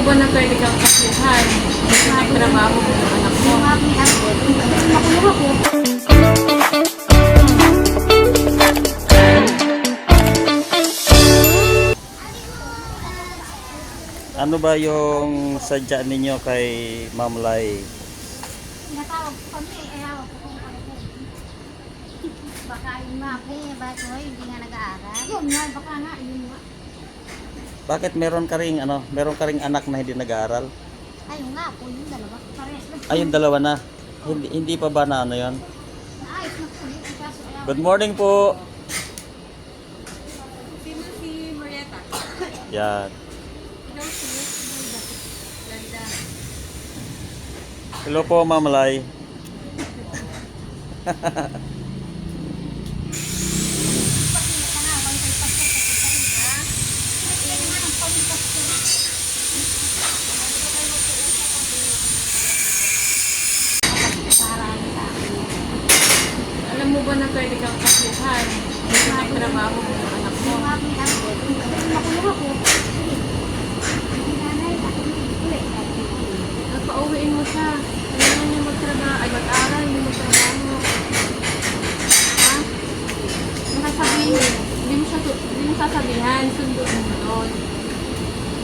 mo ba na pwede kang kasuhan? Kasi may trabaho mo yung anak mo. Makulong ako. Ano ba yung sadya ninyo kay Ma'am Lai? Natawag ko kami, eh, hawak ko kung ko. Baka yung mapi, ba't mo, hindi nga nag-aaral? Yun nga, baka nga, yun. Bakit meron ka ring ano, meron ka ring anak na hindi nag-aaral? Ayun nga po, yung dalawa. Parehas lang. Ay, yung dalawa na. Hindi, hindi pa ba na ano yon? Naayos na po yun. Kaso. Good morning po. Sino si Marietta? Yan. Ikaw si Ganda. Hello po, Ma'am Lai. Pag-init ka na, huwag kayo pasok kasi pa rin, ha? Yan nga ang pag-pasok. Para sa akin. Alam mo ba na pwede kang kasuhan? Kasi may trabaho mo yung anak mo. Yung aking ako, makulong ako. Yung nanay, ako ulit. Napauwiin mo siya. Kailangan niya magtrabaho, ay mag-aral, hindi magtrabaho. Ha? Nakasabihin, hindi mo, siya, hindi mo sasabihan, sunduin mo doon.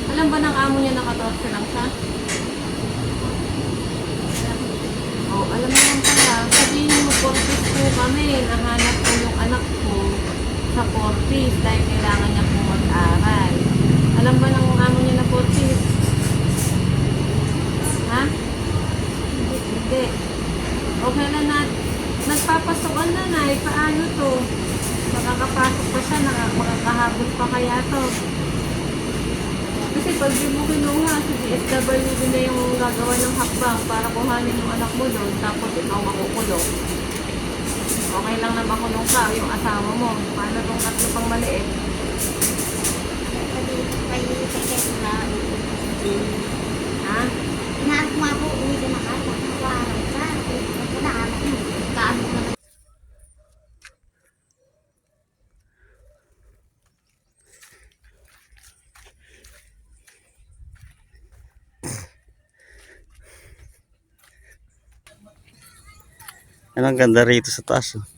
Alam ba ng amo niya nakatorse lang siya? Oh, alam mo yan pala, sabihin mo, Portis po kami, nahanap ko yung anak ko sa Portis dahil kailangan niya po mag-aral. Alam ba ng amo niya na Portis? Ha? Hindi. Okay na na, nagpapasokan na na, eh, paano to? Makakapasok pa siya, naka, makakahabol pa kaya to? Kasi pag di mo kinuha, sa DSWD na yung gagawa ng hakbang para kuhanin yung anak mo doon, tapos ikaw makukulong. Okay lang na makulong ka, yung asawa mo. Paano tong tatlo pang maliit? Ha? inaanap ko nga po, uwi ka na ka, ang ganda rito sa taas. oh.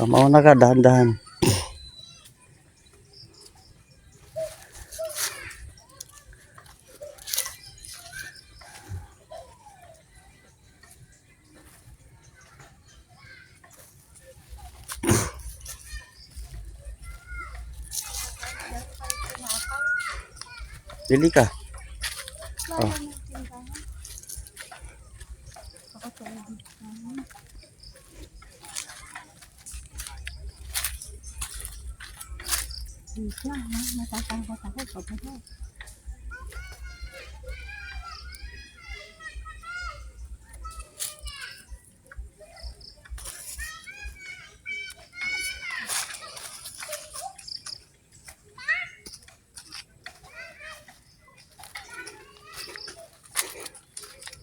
Ah, mauna ka, dahan-dahan. Pili ka. Oh. Dito, ha? Natatakot ako. Pagkakot.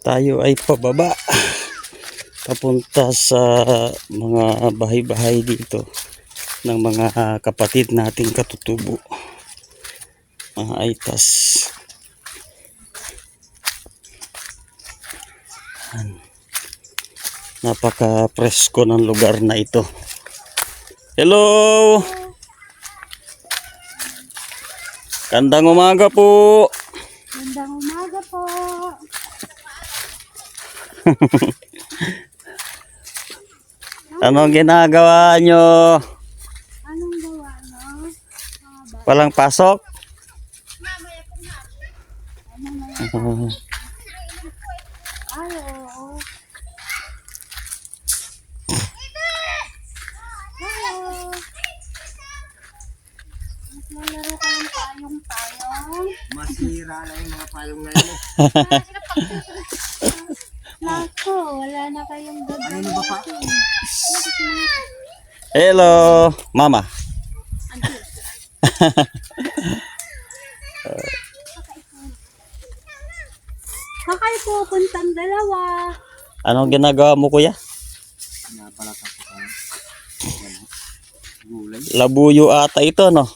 Tayo ay pababa. Papunta sa mga bahay-bahay dito ng mga kapatid nating katutubo. Mga aitas. Napaka presko ng lugar na ito. Hello! Kandang umaga po! Gandang umaga po. anong ginagawa nyo? Anong gawa, no? Walang pasok? Payong-payong. Masira na yung mga payong na. Nako, wala na kayong Ano na ba pa? hello mama Kakay pupuntang dalawa. Anong ginagawa mo kuya? Napalata ko. Ano? Gulay. Labuyo ata ito no?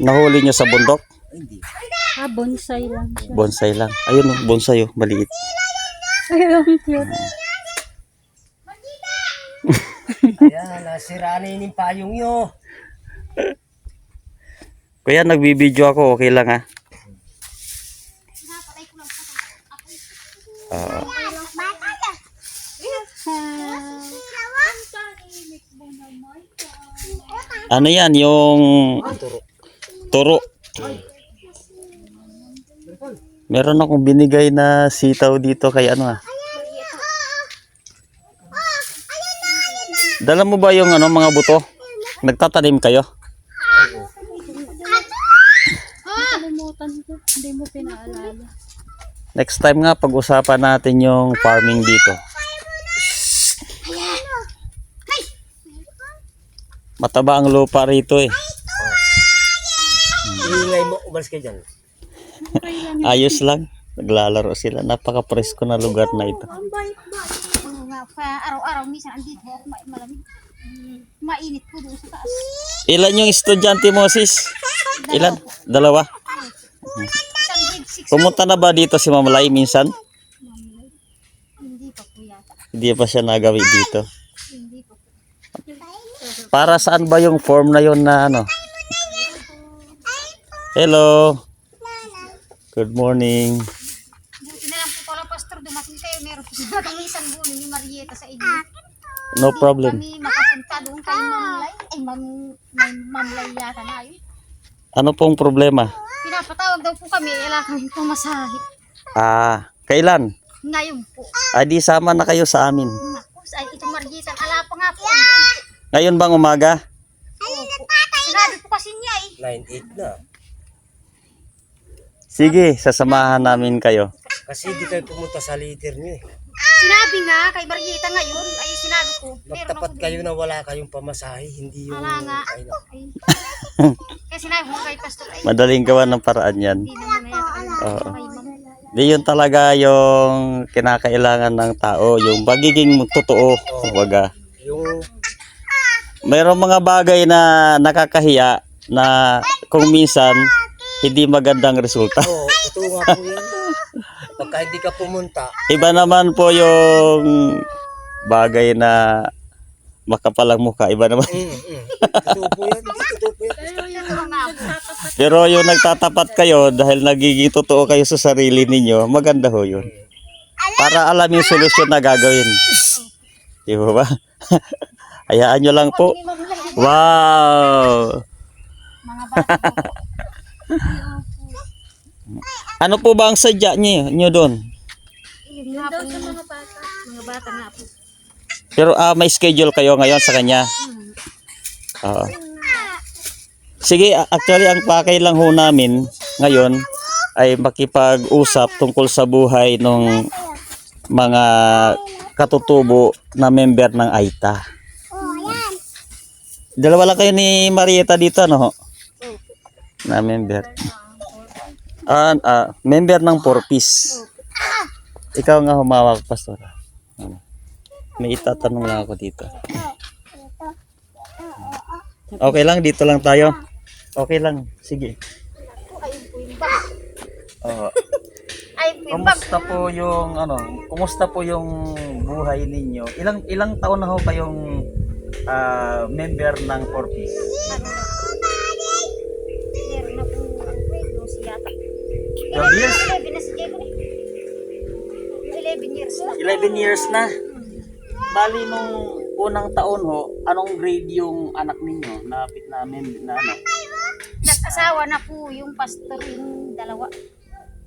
Nahuli nyo sa bundok? Ah, bonsai lang siya. Bonsai lang. Ayun oh, bonsai oh, maliit. Ay, ang cute. Kaya nasira na yun yung payong nyo. Kuya, nagbibideo ako, okay lang ha? Ah, ano yan, yung turo. Meron akong binigay na sitaw dito kay ano ah. Dala mo ba yung ano mga buto? Nagtatanim kayo? Hindi mo pinaalala. Next time nga pag-usapan natin yung farming dito. Mataba ang lupa rito eh. Iingay mo, umalis kayo dyan. Ayos lang. Naglalaro sila. Napaka-presko na lugar na ito. Oo nga, pa araw-araw minsan andito ako ma- malamig. Mainit po doon sa taas. Ilan yung estudyante mo sis? Ilan? Dalawa? Isang grade 6 Pumunta na ba dito si Mamalay minsan? hindi pa po yata. Hindi pa siya nagawi dito. Hindi pa po. Para saan ba yung form na yon na ano? Hello. Good morning. Buti na lang po pala, Pastor, dumating kayo. Meron po sa kami isang bulo ni Marieta sa inyo. No problem. Kami makapunta doon kay Mamlay. Ay, Mam, may Mamlay yata na yun. Ano pong problema? Pinapatawag daw po kami. Wala kami pumasahe. Ah, kailan? Ngayon po. Ay di sama na kayo sa amin. Naku, ay, ito Marieta. Ala pa nga po. Ngayon bang umaga? Sinabi po kasi niya eh. 9-8 na. Sige, sasamahan namin kayo. Kasi di kayo pumunta sa leader nyo eh. Sinabi nga kay Marieta ngayon. Ay, sinabi ko. Magtapat kayo na wala kayong pamasahe, hindi yung... Wala nga. Ay, na- Ay. Kaya sinabi mo kay Pastor ay Madaling gawa ng paraan yan. Oo. Di yun talaga yung kinakailangan ng tao, yung pagiging totoo. Kumbaga, yung... mayroong mga bagay na nakakahiya na kung minsan hindi magandang resulta. Oo, totoo nga po yan. Pagka hindi ka pumunta, Iba naman po yung bagay na makapalang mukha. Iba naman. mm, mm. totoo po yan. Totoo po yan. Pero yung nagtatapat kayo dahil nagiging totoo kayo sa sarili ninyo, maganda ho yun. Para alam yung solusyon na gagawin. Di ba ba? Hayaan nyo lang po. Wow! Mga bata po. Ano po ba ang sadya niyo, nyo doon? Yung nga po yung mga bata. Mga bata nga po. Pero ah, may schedule kayo ngayon sa kanya. Oo. Sige, actually ang pakay lang ho namin ngayon ay makipag-usap tungkol sa buhay ng mga katutubo na member ng AITA. Dalawa lang kayo ni Marieta dito, no? Na member. Ah, ah, member ng 4-piece. Ikaw nga humawak, pastora. Ano? May itatanong lang ako dito. Okay lang, dito lang tayo. Okay lang, sige. Oh. Oo. Kumusta po yung ano, kumusta po yung buhay ninyo? Ilang ilang taon na ho kayong ah, member ng 4-piece? Sir, na po ang grade nung si Yata. 12 years? 11 na si Diego eh. ni. 11 years na. 11 years na. Bali nung unang taon ho, anong grade yung anak ninyo? Napit namin na ano? Nag-asawa na po yung pastor yung dalawa.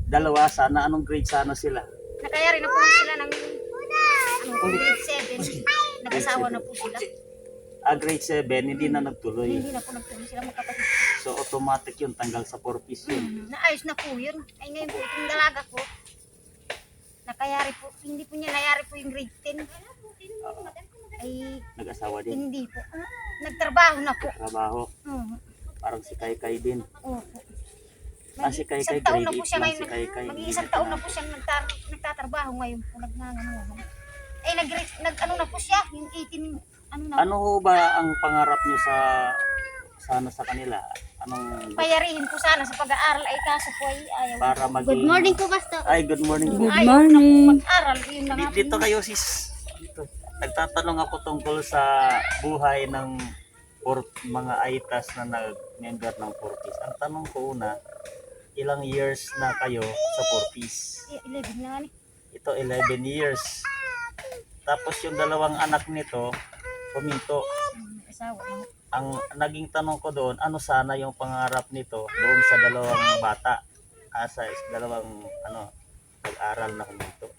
Dalawa sana, anong grade sana sila? Nakayari na po sila ng ano, grade 7. Nag-asawa na po sila. Ah, grade 7, hindi na nagtuloy. Hindi na po nagtuloy sila magkapatid. So automatic yun, tanggal sa Corpus yun. Naayos na po yun. Ay ngayon po, itong dalaga ko, nakayari po, hindi po niya nayari po yung grade 10. Ay, Nag-asawa din, hindi po. Nagtrabaho na po. trabaho, Mhm. parang si Kai Kai din. Opo. Ah, si Kay Kay, Isang taon na grade po siya 8 lang ngayon. si Kay Kay. Mag-iisang taon na po siya nagtar nagtatrabaho ngayon po. Nagnangano. Eh, nag, nag ano na po siya, yung 18, ano na, Ano ho ba ang pangarap niyo sa sana sa kanila? Anong payarihin po sana sa pag-aaral ay kaso po ay ayaw. para maging Good morning po, Pastor. Ay, good morning po. Good morning. Mag-aral, yun na nga Di- Dito kayo sis. Dito. Nagtatanong ako tungkol sa buhay ng por, mga aitas na nag-member ng Fortis. Ang tanong ko una, ilang years na kayo sa Fortis? Eh, 11 na nga ni. Ito 11 years. Tapos yung dalawang anak nito, puminto. Hmm, Asawa na. Ang naging tanong ko doon, ano sana yung pangarap nito doon sa dalawang bata? Asa dalawang ano, nag-aral na huminto.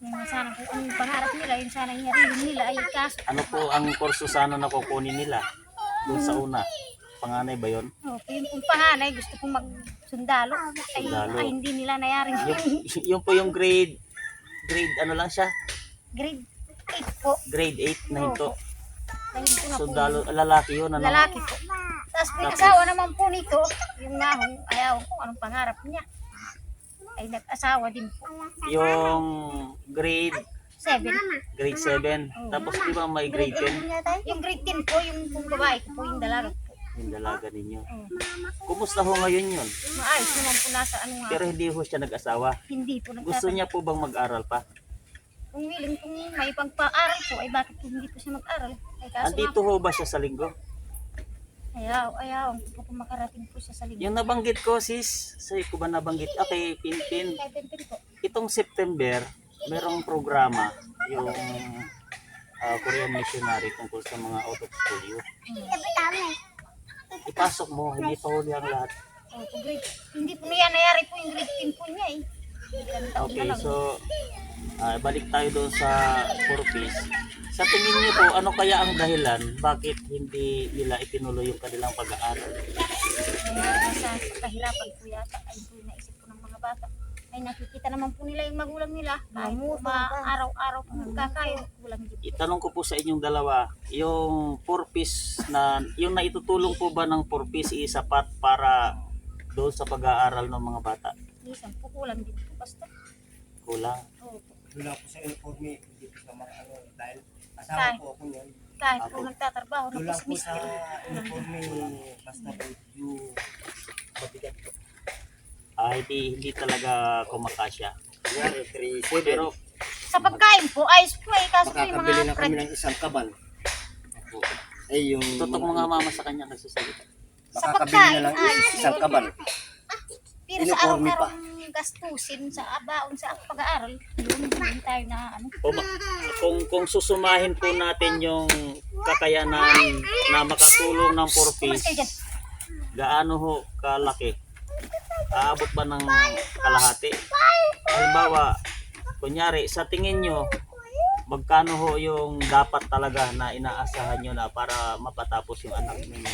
Yung sana po, ang pangarap nila, yung sana yung harihin nila ay kaso. Ano po ang kurso sana na kukunin nila doon sa una? Panganay ba yon? Oh, yung pong pahanay, gusto pong magsundalo. Ay, Sundalo. ay hindi nila nayaring Yung, yung po yung grade, grade ano lang siya? grade 8 po. Grade 8 na hinto. Na po. Sundalo, lalaki yun, ano? Lalaki po. Tapos po yung asawa naman po nito, yung nahong, ayaw ko anong pangarap niya. Ay nag-asawa din po. Yung grade, 7. grade 7. Tapos di ba may grade 10? Yung grade 10 po, yung pong babae ko po, yung dalaga po. Yung dalaga ninyo. Oh. Kumusta ho ngayon yun? Maayos naman po nasa ano nga. Pero hindi ho siya nag-asawa. hindi po Gusto nagtatanong. niya po bang mag-aral pa? Kung willing kung may pagpa-aral po, ay bakit po hindi po siya mag-aral? Ay kaso Andito ho ba siya sa linggo? ayaw, ayaw, hindi po po makarating po siya sa linggo. Yung nabanggit ko sis, sa'yo ko ba nabanggit? Okay, Pinpin. Kaya Pimpin po. Itong September, merong programa yung ah, Korean missionary tungkol sa mga out of school youth. Ipasok mo, hindi pa huli ang lahat. Oh, po grade. Hindi po niya nangyari po yung grade 10 po niya eh. Okay, so ah, balik tayo doon sa purpose. Sa tingin niyo po, ano kaya ang dahilan bakit hindi nila itinuloy yung kanilang pag-aaral? Sa kahirapan po yata ay po naisip po ng mga bata. Ay nakikita naman po nila yung magulang nila. Kahit po ma-araw-araw po din. Itanong ko po sa inyong dalawa, yung purpose na, yung naitutulong po ba ng purpose is sapat para doon sa pag-aaral ng mga bata? Minsan po kulang din po basta. Kulang. Oo. Wala po sa uniforme, hindi po sa mga ano, dahil Kahit. asawa po ako niyan. Kahit po nagtatrabaho na Wala po po sa mister. uniforme, basta po yung mabigat po. Ah, hindi, hindi talaga kumakasya. Kunyari, 3-7. Pero Sa pagkain po, ayos po eh. Kaso po yung Makakabili mga na kami ng isang kaban. Eh, yung... tutok mga mama sa kanya nagsasalita. Sa Makakabili pagkain, na lang ayos is- isang yun. kaban. Pero sa Uniforme pa. araw-araw gastusin sa abaon sa pag-aaral, yun din tayo na ano. O, kung, kung susumahin po natin yung kakayanan na makatulong ng Kumas purpose, kayo dyan. gaano ho kalaki? Aabot ba ng kalahati? Halimbawa, kunyari, sa tingin nyo, magkano ho yung dapat talaga na inaasahan nyo na para mapatapos yung anak ninyo?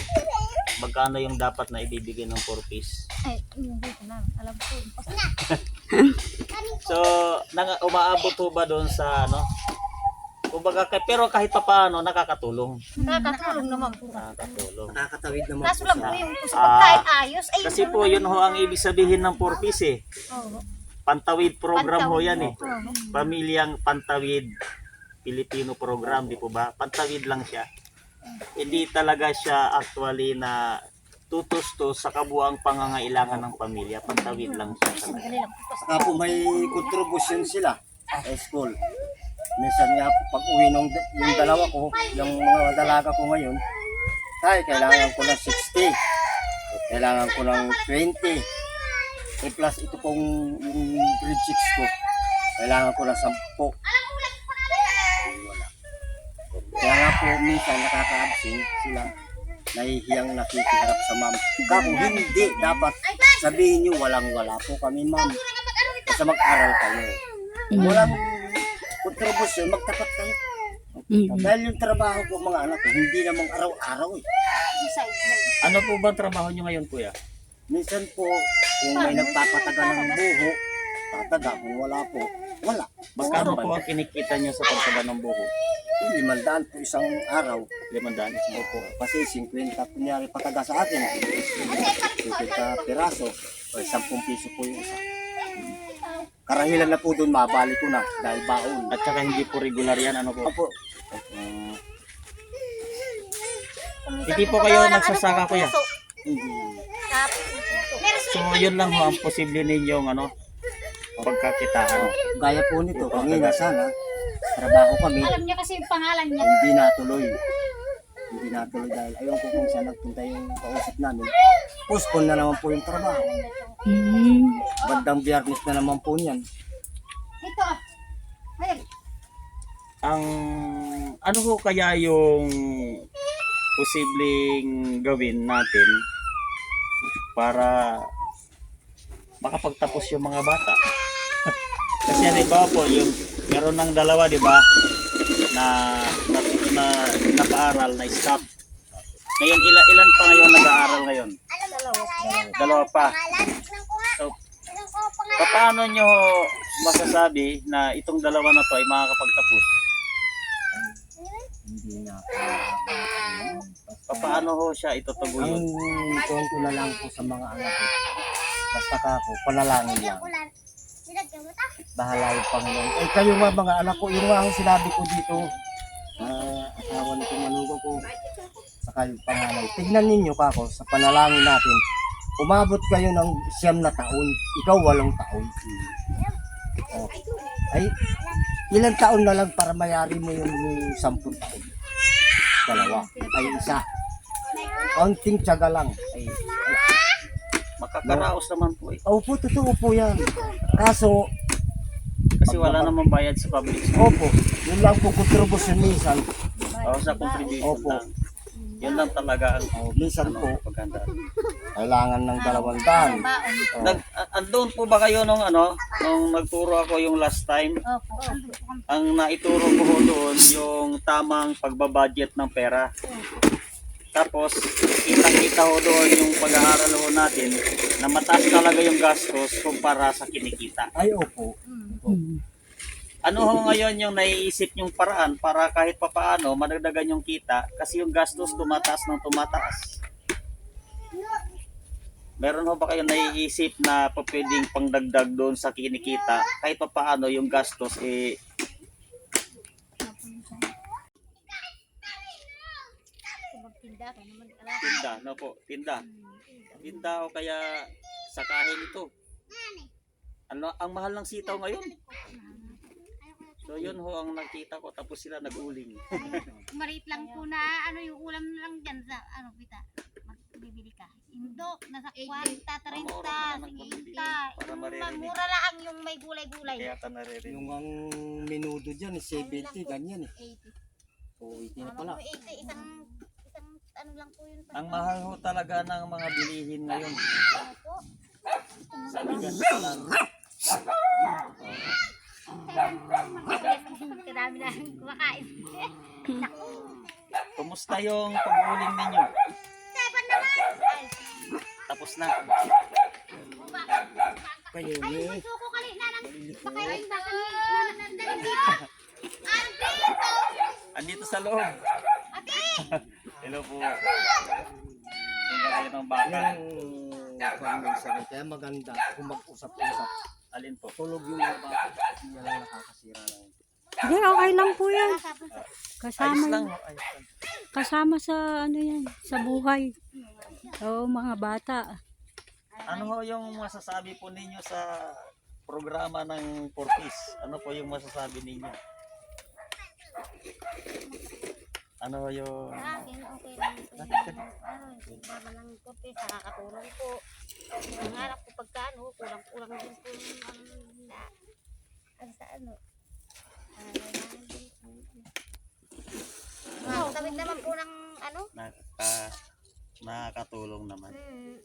Magkano yung dapat na ibibigay ng purpose? Ay, hindi ko na. Alam ko. So, nang, umaabot ho ba doon sa ano? Kumbaga, pero kahit pa paano, nakakatulong. Nakakatulong naman po. Nakakatulong. Nakakatawid naman Kaso po lang po yung sa pagkain ayos. Ay, Kasi po, yun ho ang ibig sabihin ng purpose eh. Oo. Pantawid program ho Pantawid. yan eh. Pamilyang Pantawid Filipino program, di po ba? Pantawid lang siya. Hindi talaga siya actually na tutustos sa kabuang pangangailangan ng pamilya. Pantawid lang siya talaga. Saka po may contribution sila sa school. Minsan nga pag uwi ng yung dalawa ko, yung mga dalaga ko ngayon, ay kailangan ko ng 60. Kailangan ko ng 20. Eh plus ito pong yung grade 6 ko. Kailangan ko ng 10. Kaya nga po minsan nakaka-absent sila nahihiyang nakikiharap sa ma'am. Kako hindi dapat sabihin niyo walang wala po kami ma'am. Basta mag-aral kayo. Kung walang kontribusyon, magtapat kayo. Dahil yung trabaho po mga anak ko, hindi namang araw-araw eh. Ano po ba trabaho nyo ngayon, kuya? Minsan po, kung may nagpapataga ng buho, tataga. Kung wala po, wala. Magkano po ang kinikita nyo sa pagtaga ng buho? Limandaan po isang araw. Limandaan. Opo, kasi 50 kunyari pataga sa akin. 50 piraso. O 10 piso po yung isa. Karahilan na po doon, mabalik ko na dahil baon. At saka hindi po regular yan, ano po? Opo, Kuminsan Hindi po po kayo nagsasaka, po, kuya? hindi. So, yun lang ho ang posible ninyong ano, pagkakitaan. Gaya po nito, kanina sana, trabaho kami, Alam niya kasi yung pangalan niya. hindi natuloy. Hindi natuloy dahil ayaw ko kung saan nagpunta yung kausap namin. Postpone na naman po yung trabaho. Bandang biyernes na naman po niyan. Ito. Ayun. Ang ano ho kaya yung posibleng gawin natin para makapagtapos yung mga bata? Kasi ba po, yung meron ng dalawa, di ba, na, na, na napaaral, na stop. Ngayon, ilan, ilan pa ngayon nag-aaral ngayon? Dalawa. Dalawa pa. So, paano nyo masasabi na itong dalawa na to ay makakapagtapos? Paano ho siya Ang itutuguyin? tuwan ko na lang po sa mga anak ko. Basta ka po, panalangin lang. Bahala yung Panginoon. Eh kayo nga mga anak ko, yung nga ang sinabi ko dito, ah, asawa nito manugo ko, saka yung panganay. Tignan ninyo ka ako sa panalangin natin. Umabot kayo ng siyam na taon, ikaw walong taon. Oh. Ay, ilang taon na lang para mayari mo yung sampung taon? Dalawa. Ay, isa. Konting tiyaga lang. Ay, ay, Makakaraos naman po eh. Opo, totoo po yan. Kaso, Kasi wala namang bayad sa public school. opo, yun lang po kontribusyon minsan. O sa contribution Opo. lang. Yun lang talaga ang Oh, minsan po, ano, paganda. kailangan ng dalawang daan. Oh, Nag, a- andun po ba kayo nung ano, nung nagturo ako yung last time? Opo. Po. Ang naituro ko ho doon yung tamang pagbabudget ng pera. Tapos, kitang-kita ho doon yung pag-aaral ho natin na mataas talaga yung gastos kumpara sa kinikita. ay, opo. Ano ho ngayon yung naiisip yung paraan para kahit papaano madagdagan yung kita kasi yung gastos tumataas ng tumataas. Meron ho ba kayong naiisip na pwedeng pangdagdag doon sa kinikita kahit papaano yung gastos eh Magtinda ka naman. Tinda, no po, tinda. Tinda o kaya sakahin ito. Ano, ang mahal ng sitaw ngayon. So yun ho ang nakita ko tapos sila nag-uling. Marit lang po na ano yung ulam lang dyan sa ano kita. Bibili ka. Indo, nasa 40, 30, Mura pa naman pambili. 50. Para maririnig. Mura lang yung may gulay-gulay. Kaya ka naririnig. Yung ang minudo dyan, is 70, ganyan eh. 80. O, 80 na Ano pala. po 80, isang isang ano lang po yun. Ang mahal ho talaga ng mga bilihin ngayon. Ano? Sa bigas lang. Kadami na kumakain. Kumusta yung pag-uling ninyo? Tapos na. Kayo eh. Suko kali na lang. Dito. Andito! Andito sa loob. Hello po. Tingnan kayo ng baka. Yung pag kaya maganda kung mag-usap-usap. Alin po? Tulog yung mga bata. Hindi lang nakakasira ng Hindi, okay lang po yan. Kasama, lang. Ayos lang. kasama sa ano yan, sa buhay. Oo, mga bata. Ano ho yung masasabi po ninyo sa programa ng Portis? Ano po yung masasabi ninyo? Ano ho yung... Sa akin, okay lang po. Ano, sama ng kopi, nakakatulong po. Ang harap ko pagka ano, kulang-kulang din po yung ano, na, ano sa ano. Ah. Ah, tawid naman po ng ano. Naka, nakakatulong naman. Hmm.